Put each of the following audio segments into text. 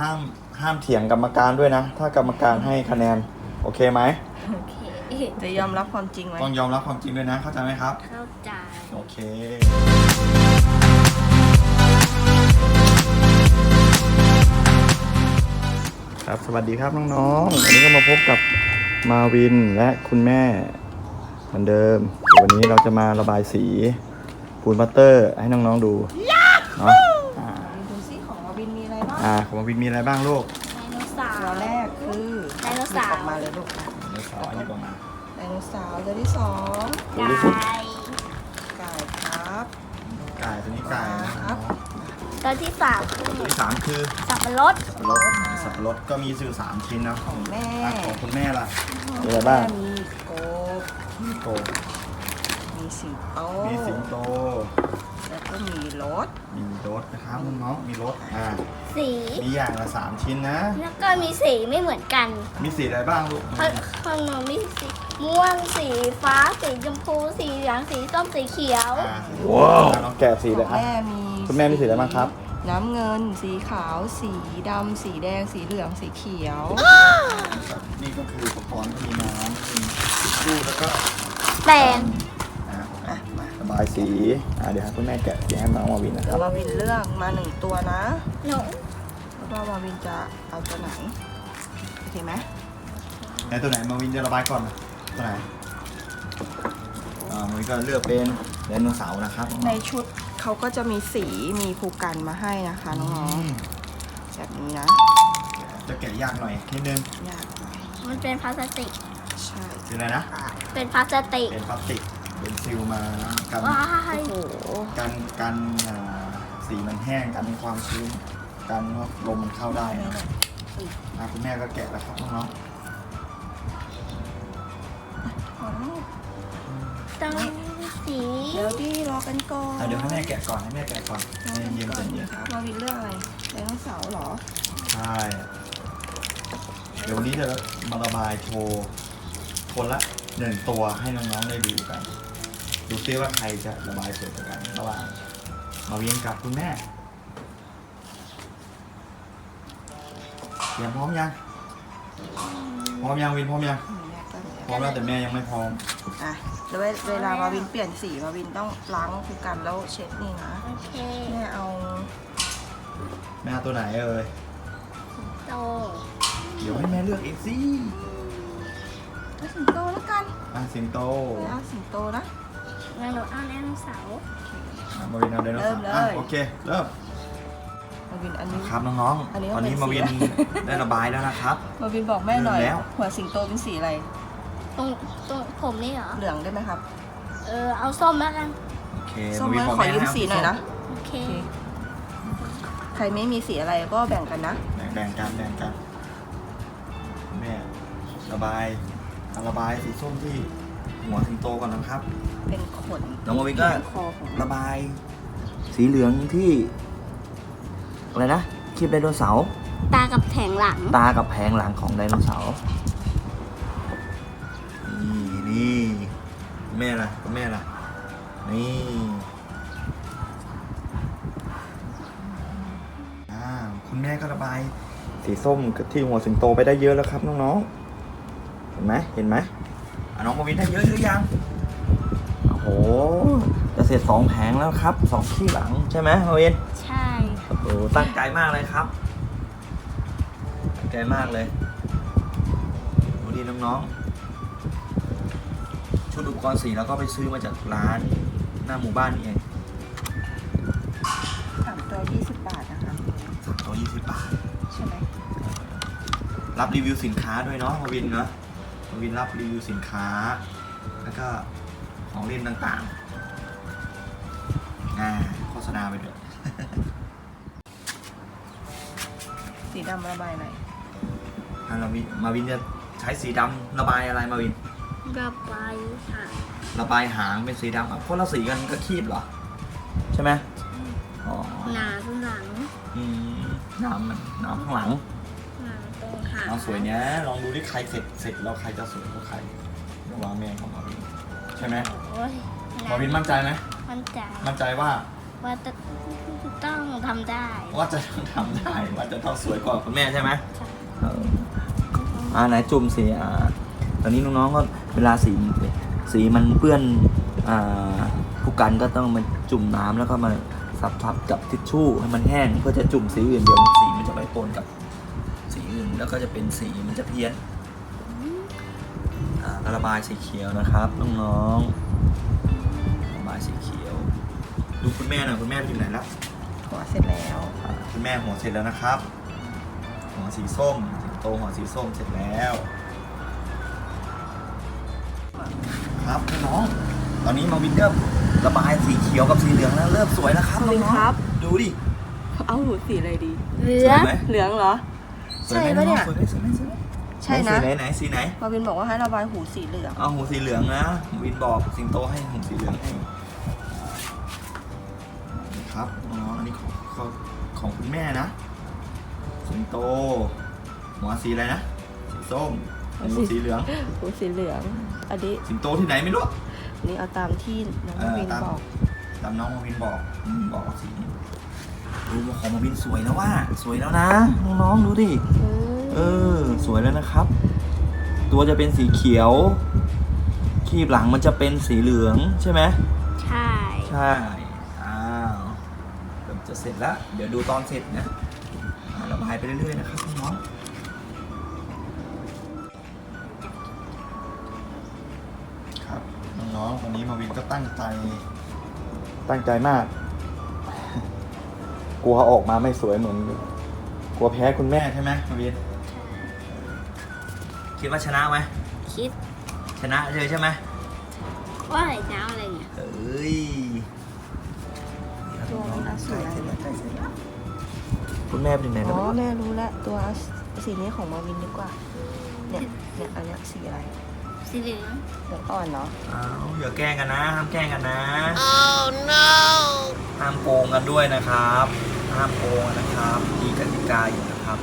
ห้ามห้ามเถียงกรรมการด้วยนะ ถ้ากรรมการให้คะแนน โอเคไหม โอเคจะยอมรับความจริงไหมต้องยอมรับความจริงด้วยนะ เข้าใจไหมครับ เข้าใจ โอเค ครับ สวัสดีครับน้องๆ วันนี้ก็มาพบกับมาวินและคุณแม่ เหมือนเดิม วันนี้เราจะมาระบายสีปูนบัตเตอร์ให้น้องๆดูเนาะอ่า ดูซิของมาวินมี อะไรบ้างอ่าของมาวินมีอะไรบ้างลูกไดโนเสาตัวร์แรกคือไดโนเสาร์หยิบออกมาเลยลูกอะเนื้อสาวอันนี้ประมาณไดโนเสาร์ตัวที่สองไก่ไก่ครับ ไก่ตัวนี้ไก่นะครับ ตัวที่สามคือตัวที่สามคือสับปะรดสับปะรดสับปะรดก็มีสื่อสามชิ้นนะของแม่อะของคุณแม่ล่ะมีอะไรบ้างแม่มีกบมีโกบมีสิงโตมีสิงโต แล้วก็มีรถมีรถนะครับน้องๆมีรถอ่าสี มีอย่างละสามชิ้นนะ แล้วก็มีสีไม่เหมือนกันมีสีอะไรบ้างลูกข้างข้างนอกมีสีม่วงสีฟ้าสีชมพูสีเหลืองสีส้มสีเขียว อ่าว้าว น้องแกะสีเลยของอะ แม่มีคุณแม่มีสีอะไรบ้างครับ น้ำเงิน สีขาว สีดำ สีแดง สีเหลือง สีเขียว นี่ก็คืออุปกรณ์ที่มีน้ำมีทิชชู่แล้วก็แปรงอะอะ มาระบายสีอ่าเดี๋ยวให้คุณแม่แกะสีให้น้องมาวินนะคเดี๋รัยวบ มาวินเลือกมาหนึ่งตัวนะ หนูแล้วว่ามาวินจะเอาตัวไหนโอเคไหมไหนตัวไหนมาวินจะระบายก่อนตัวไหนอ่ามาวินก็เลือกเป็นไดโนเสาร์นะครับในชุดเขาก็จะมีสีมีภูกันมาให้นะคะน้องอืมๆแบบนี้นะจะแกะยากหน่อยนิดนึงยากหน่อยมันเป็นพลาสติก ใช่คืออะไรนะอะเป็นพลาสติก เป็นพลาสติก เป็นซิลมากันว้ายโอ้โหกันกันอ่าสีมันแห้งกันความชื้นกันว่าลมมันเข้าได้นะอะคุณแม่ก็แกะแล้วครับน้องอ๋อต้องสีเดี๋ยวพี่รอกันก่อๆนอะเดี๋ยวให้แม่แกะก่อนให้แม่แกะก่อนรอเย็กันนเย็นก่อนเย็นครับมาวินเลือกอะไรไดโนเสาร์เหรอ ใช่ เดี๋ยววันนี้จะมาระบายโชว์คนละหนึ่งตัวให้น้องๆได้ดูกัน ดูซิว่าใครจะระบายสวยกว่ากันระหว่างมาเวียนกับคุณแม่เตรียมพร้อมยัง พร้อมยังวินพร้อมยัง พร้อมแล้วแต่แม่ยังไม่พร้อม อะแล้วเวลามาวินเปลี่ยนสีมาวินต้องล้างภูกันแล้วเช็ดนี่นะโอเคแม่เอาแม่เอาตัวไหนเอ่ย โตเดี๋ยวให้แม่เลือกเองสิ เอาสิงโตแล้วกัน อะสิงโต เอาสิงโตนะ งั้นหนูเอาไดโนเสาร์อะมาวินเอาไดโนเสาร์เริ่มเลยอะโอเคเริ่มมาวินอันนี้ ครับน้องอันนี้ๆก็ตอนนี้เป็นมาวินสีได้ระบายแล้วนะครับ มาวินบอกแม่หน่อย เริ่มแล้ว หัวสิงโตเป็นสีอะไร ตรงตรงผมนี่เหรอ เหลืองได้ไหมครับเออเอาส้มแล้วกัน โอเคส้มมาวินไหมบอกขอแม่ยืมให้สีหน่อยนะโอเค โอเคใครไม่มีสีอะไรก็แบ่งกันนะ แบ่งแบ่งกันแบ่งกันแม่ระบายเอาระบายสีส้มที่ หัวสิงโตก่อนนะครับเป็นขนน้องมาวินก็คอของระบาย สีเหลืองที่อะไรนะคลิปไดโนเสาร์ตากับแผงหลัง ตากับแผงหลังของไดโนเสาร์นี่นี่แม่ล่ะแม่ล่ะนี่อ่าคุณแม่ก็ระบาย สีส้มที่หัวสิงโตไปได้เยอะแล้วครับน้องๆเห็นไหมเห็นไหมอะ น้องมาวินได้เยอะหรือยัง โอ้โห จะเสร็จสองแผงแล้วครับสองที่หลังใช่ไหมมาวิน ใช่โอ้โห ตั้งใจมากเลยครับ ตั้งใจมากเลยดูดีน้องๆ ชุดอุปกรณ์สีเราก็ไปซื้อมาจากร้านหน้าหมู่บ้านนี่เองสามตัวยี่สิบบาทนะคะ สามตัวยี่สิบบาท ใช่ไหม รับรีวิวสินค้าด้วยเนาะมาวินเนาะมา วินรับรีวิวสินค้า แล้วก็ของเล่นต่างๆอ่าโฆษณาไปด้วยสีดำระบายหน่อยอะเราวินมาวินจะใช้สีดำระบายอะไรมาวิน ระบายค่ะระบายหางเป็นสีดำอะคนละสีกันก็คีบเหรอ ใช่ไหมอ๋อหนาข้างหลัง อืมน้ำมันน้ำข้างหลัง หนาตรงหางน้ำสวยเนี้ยลองดูที่ใครเสร็จเสร็จแล้วใครจะสวยกว่าใครระหว่างแม่ของมาวินใช่ไหมโอ้ยมาวินมั่นใจไหมมันใจมั่นใจว่าว่าจะต้องทำได้ ว่าจะต้องทำได้ว่าจะต้องสวยกว่าคุณแม่ใช่ไหมใช่เอออ่าไหนจุ่มสีอ่าตอนนี้น้องๆก็เวลาสีสีมันเปื้อนอ่าผู้กันก็ต้องมาจุ่มน้ำแล้วก็มาสับทับกับทิชชู่ให้มันแห้งเพื่อจะจุ่มสีอื่นเดี๋ยวสีมันจะไปปนกับสี อื่น แล้วก็จะเป็นสีมันจะเพี้ยนอ่าก็ระบายสีเขียวนะครับน้องๆระบายสีเขียว ดูคุณแม่หน่อยคุณแม่ไปถึงไหนแล้วหัวเสร็จแล้วอ่าคุณแม่หัวเสร็จแล้วนะครับ หัวสีส้มสิงโตหัวสีส้มเสร็จแล้ว ครับพี่น้องตอนนี้มาวินเดอร์ระบายสีเขียวกับสีเหลืองแล้วเริ่มสวยแล้วครับมาวินน้องๆครับดูดิเอาหูสีอะไรดี เหลืสอวยงไหมเหลืองเหรอสวยไหม ใช่ปะเนี่ย สวยไหมสวยไหมสวยไหมใช่นะไหสีไหนไหนสีไหนมาวินบอกว่าให้ระบายหูสีเหลืองเอาหูสีเหลืองนะ วินบอกสิงโตให้หูสีเหลืองให้นี่ครับน้องอันนี้ของของของคุณแม่นะ สิงโตหัวสีอะไรนะ สีส้มหูสีเหลือง หูสีเหลือง อันนี้สิงโตที่ไหนไม่รู้ อันนี้เอาตามที่น้องวินตาม บอก ตามน้องมาวินบอกอืมบอกสีนี้ ดูของมาวินสวยแล้วว่า สวยแล้วนะ น้องๆดูดิ เออ สวยแล้วนะครับ ตัวจะเป็นสีเขียวคีบหลังมันจะเป็นสีเหลืองใช่ไหมใช่ ใช่ อ้าวเกือบจะเสร็จแล้ว เดี๋ยวดูตอนเสร็จนะอ่าระบายไปเรื่อยๆนะครับน้องๆครับน้องๆวันนี้มาวินก็ตั้งใจตั้งใจมาก กลัวออกมาไม่สวยเหมือน กลัวแพ้คุณแม่ใช่ไหมมาวินคิดว่าชนะไหมคิดชนะเลยใช่ไหมว่าอะไรจะเอาอะไรเนี่ยเอ้ยตัวมันเอาสีอะไรคุณแม่เป็นไหนอ๋แล้วอแม่รู้แล้วตัวสีนี้ของมาวินดีกว่า เนี่ยเนี่ยอันเนี้ยสีอะไรสีเหลืองเหลืองอ่อนเนาะอ้าวอย่าแกล้งกันนะห้ามแกล้งกันนะ ห้ามโกงกันด้วยนะครับ ห้ามโกงกันนะครับ มีกติกาอยู่นะครับ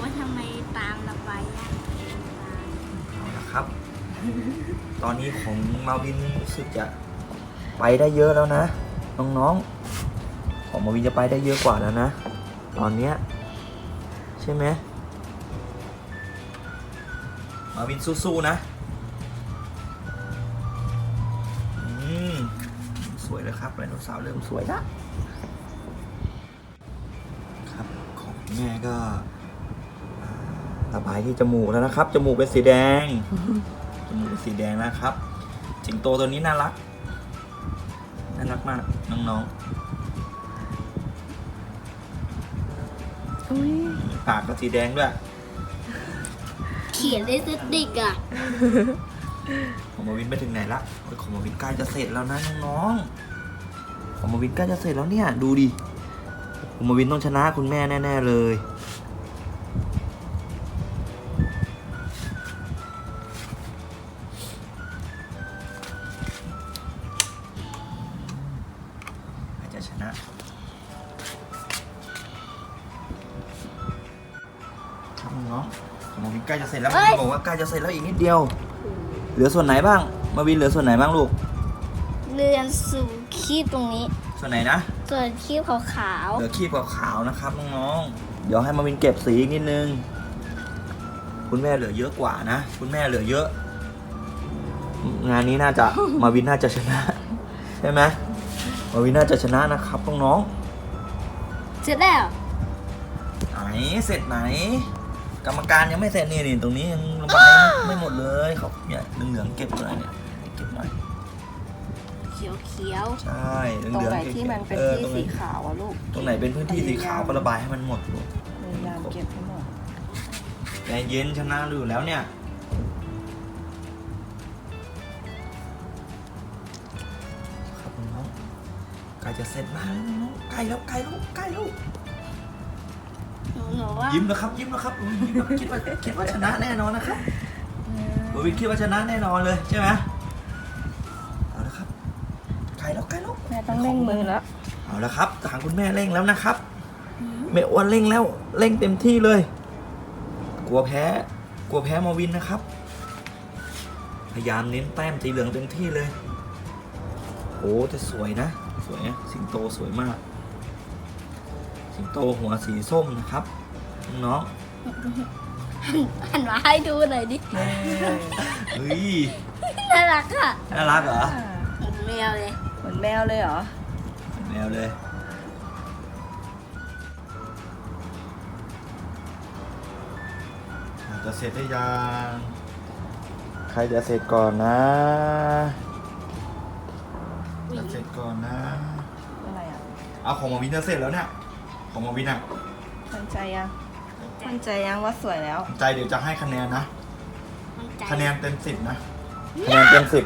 ว่าทำไมตามระบายยากจังเอาละครับ ตอนนี้ของมาวินรู้สึกจะไปได้เยอะแล้วนะ น้องๆ ของมาวินจะไปได้เยอะกว่าแล้วนะ ตอนเนี้ยใช่ไหมมาวินสู้ๆนะ สวยแล้วครับไดโนเสาร์เริ่มสวยแล้วครับของแม่ก็อ่าระบายที่จมูกแล้วนะครับ จมูกเป็นสีแดง จมูกเป็นสีแดงนะครับ สิงโตตัวนี้น่ารัก น่ารักมากน้องอุ้ยๆปากก็สีแดงด้วย เขียนได้สติกอะ ของมาวินไปถึงไหนละของมาวินใกล้จะเสร็จแล้วนะน้องๆของมาวินใกล้จะเสร็จแล้วเนี่ย ดูดิของมาวินต้องชนะคุณแม่แน่ ๆ เลยอาจจะชนะครับน้องๆของมาวินใกล้จะเสร็จแล้วบอกว่าใกล้จะเสร็จแล้วอีกนิดเดียว ลือส่วนไหนบ้าง มาวินเหลือส่วนไหนบ้างลูก เรือนสู่คีบตรงนี้ ส่วนไหนนะ ส่วนคีบขาวเหลือคีบขาวๆนะครับน้องๆ เดี๋ยวให้มาวินเก็บสีอีกนิดนึง คุณแม่เหลือเยอะกว่านะ คุณแม่เหลือเยอะ งานนี้น่าจะ มาวินน่าจะชนะ ใช่ไหมมาวินน่าจะชนะนะครับน้องๆเสร็จแล้วๆไหนเสร็จไหน กรรมการยังไม่เสร็จนี่นี่ตรงนี้ยังระบายไม่ไม่หมดเลยเขาเนี่ยเหลืองๆเก็บหน่อยเนี่ยเก็บหน่อยเขียวเขียวใช่เหตรงลืองไหนๆก็บที่มันเป็นออที่ตรงไหสีขาวอะลูกตรงไหนเป็นพื้นที่สีขาวก็ระบายให้มันหมดลูกพยายามเก็บให้หมดใจเย็นชนะอยู่แล้วเนี่ยครับน้องใกล้จะเสร็จมากแล้วน้องใกล้แล้วใกล้แล้วใกล้แล้ว หนูหนูว่ายิ้มแล้วครับยิ้มแล้วครับอุ๊ยยิ้มแล้วคิดว่าคิดว่าชนะแน่นอนนะครับบวินคิดว่าชนะแน่นอนเลยใช่ไหมเอาละครับใกล้แล้วใกล้แล้วแม่ต้องเร่งมือแล้วเอาละครับทางคุณแม่เร่งแล้วนะครับแม่อ้วนเร่งแล้วเร่งเต็มที่เลย กลัวแพ้ กลัวแพ้มาวินนะครับ พยายามเน้นแต้มสีเหลืองเต็มที่เลยโอ้จะสวยนะ สวยอะสิงโตสวยมาก สิงโตหัวสีส้มนะครับ น้องหันมาให้ดูหน่อยดิๆเฮ้ยน่ารักอะน่ารักเหรอเหมือนแมวเลย เหมือนแมวเลยเหรอ แมวเลยอะจะเสร็จได้ยังใครจะเสร็จก่อนนะจะเสร็จก่อนนะ อะไรอะ เอาของมาวินจะเสร็จแล้วเนี่ยของมาวินอะมั่นใจยัง มั่นใจยังว่าสวยแล้ว ใจเดี๋ยวจะให้คะแนนนะ มันใจคะแนนเต็มสิบนะคะแนนเต็มสิบ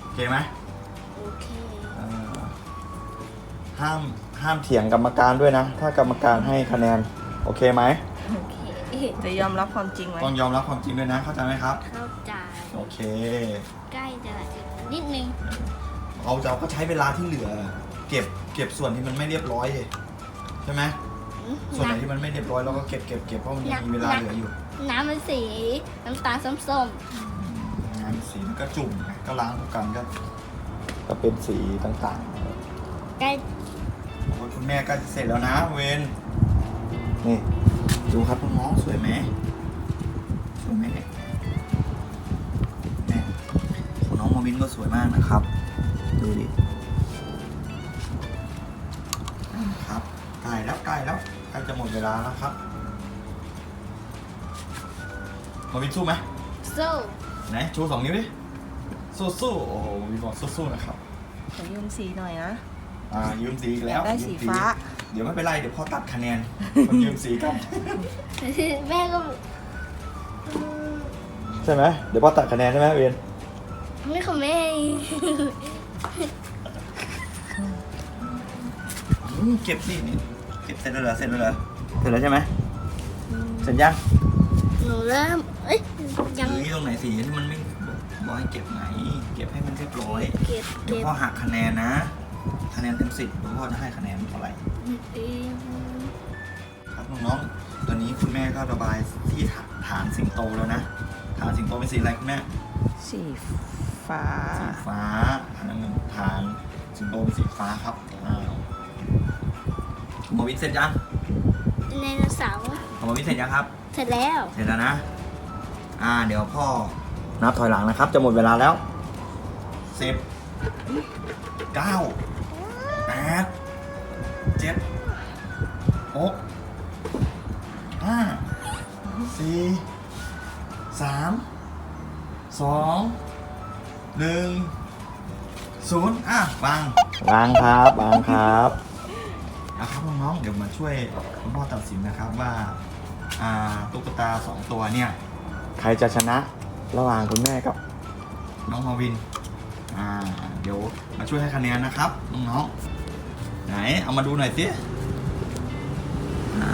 โอเคไหมโอเคอ่าห้ามห้ามเถียงกรรมการด้วยนะ ถ้ากรรมการให้คะแนน โอเคไหม โอเคจะยอมรับความจริงไหมต้องยอมรับความจริงด้วยนะ เข้าใจไหมครับ เข้าใจโอเค ใกล้จะนิดนึงเราจะก็ใช้เวลาที่เหลือ เก็บเก็บส่วนที่มันไม่เรียบร้อยสิใช่ไหม ส่วนไหนที่มันไม่เรียบร้อยเราก็เก็บเก็บเก็บเพราะมันยังมีเวลาเหลืออยู่ น้ำมันสีน้ำตาลส้มงานสีมันก็จุ่มไงก็ล้างทุกกันก็ก็เป็นสีต่างๆใกล้ๆโอ้ยคุณแม่ก็เสร็จแล้วนะ เวนนี่ ดูครับน้องๆสวยไหมสวยไหมเนี่ยเนี่ยของน้องมาวินก็สวยมากนะครับ ดูดิครับใกล้แล้วใกล้แล้ว ใกล้จะหมดเวลาแล้วครับมาวินสู้ไหมโซ่ไหนชูสองนิ้วดิ สู้ๆโอ้โหมีบอกสู้ๆนะครับขอยืมสีหน่อยนะ อ่ายืมสีอีกแล้วได้สียืมฟ้า เดี๋ยวไม่เป็นไรเดี๋ยวพ่อตัดคะแนนคนยืมสีกัน แม่ก็ใช่ไหมเดี๋ยวพ่อตัดคะแนนใช่ไหมเวียนไม่ของแม่ อืมเก็บสินี่เก็บเสร็จแล้วเหรอเสร็จแล้วเหรอเสร็จแล้วใช่ไหมเสร็จยังหนูเริ่มเอ้ยยัง หรือตรงไหนสีที่มันไม่บอกให้เก็บไหน เก็บให้มันเรียบร้อยเก็บเดี๋ยวเก็บพ่อหักคะแนนนะ คะแนนเต็มสิบเดี๋ยวพ่อจะให้คะแนนเท่าไหร่ เอ้ยครับน้องๆ ตอนนี้คุณแม่ก็ระบายที่ฐานฐานสิงโตแล้วนะ ฐานสิงโตเป็นสีอะไรคุณแม่ สีสีฟ้าฟ้าฐานเงินฐานสิงโตเป็นสีฟ้าครับอ้าว หมอวิทย์เสร็จยังไดโนเสาร์หมอวิทย์เสร็จยังครับ เสร็จแล้ว เสร็จแล้วนะ อ่า เดี๋ยวพ่อ นับถอยหลังนะครับ จะหมดเวลาแล้วสิบเก้าแปดเจ็ดหกห้าสี่สามสองหนึ่งศูนย์อะวาง วางครับ วางครับ นะครับน้องๆเดี๋ยวมาช่วยคุณพ่อตัดสินนะครับว่าอ่าตุ๊กตาสองตัวเนี่ย ใครจะชนะระหว่างคุณแม่กับ น้องมาวินอ่าเดี๋ยวมาช่วยให้คะแนนนะครับน้องๆไหนเอามาดูหน่อยสิอ่า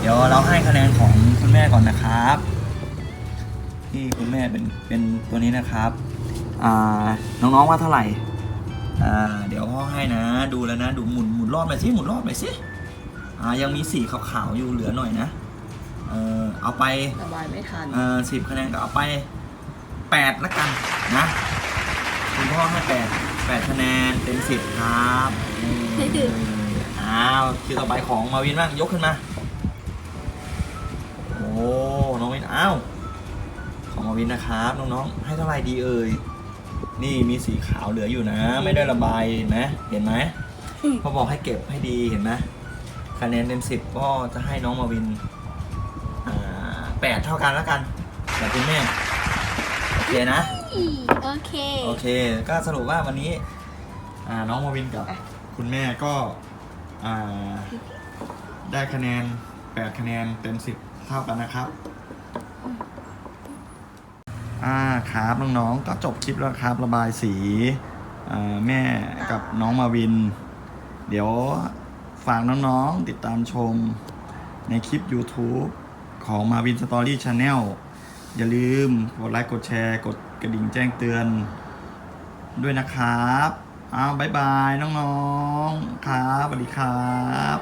เดี๋ยวเราให้คะแนนของคุณแม่ก่อนนะครับที่คุณแม่เป็นเป็นตัวนี้นะครับอ่าน้องๆว่าเท่าไหร่อ่าเดี๋ยวพ่อให้นะ ดูแล้วนะ ดูหมุนหมุน รอบหน่อยสิหมุนรอบหน่อยสิอ่ายังมีสีขาวๆอยู่เหลือหน่อยนะเออเอาไประบายไม่ทันเออสิบคะแนนก็เอาไปแปดละกันนะคุณพ่อให้แปดแปดคะแนนเต็มสิบครับอืมอ้าวคิวต่อไปของมาวินบ้างยกขึ้นมาโอ้น้องวินอ้าวของมาวินนะครับน้องๆให้เท่าไหร่ดีเอ่ยนี่มีสีขาวเหลืออยู่นะ ไม่ได้ระบายเห็นไหมเห็นไหม พ่อบอกให้เก็บให้ดีเห็นไหมคะแนนเต็มสิบก็จะให้น้องมาวินอ่าแปดเท่ากันแล้วกันแต่คุณแม่โอเคนะ โอเค โอเค ก็สรุปว่าวันนี้อ่าน้องมาวินกับคุณแม่ก็อ่าได้คะแนนแปดคะแนนเต็มสิบเท่ากันนะครับ อ่าครับน้องๆ ก็จบคลิปแล้วครับระบายสีอ่าแม่กับน้องมาวิน เดี๋ยวฝากน้องๆติดตามชมในคลิป YouTube ของ Marvin Story Channel อย่าลืมกดไลค์กดแชร์กดกระดิ่งแจ้งเตือน ด้วยนะครับอ้าวบายบายน้องๆ ครับสวัสดีครับ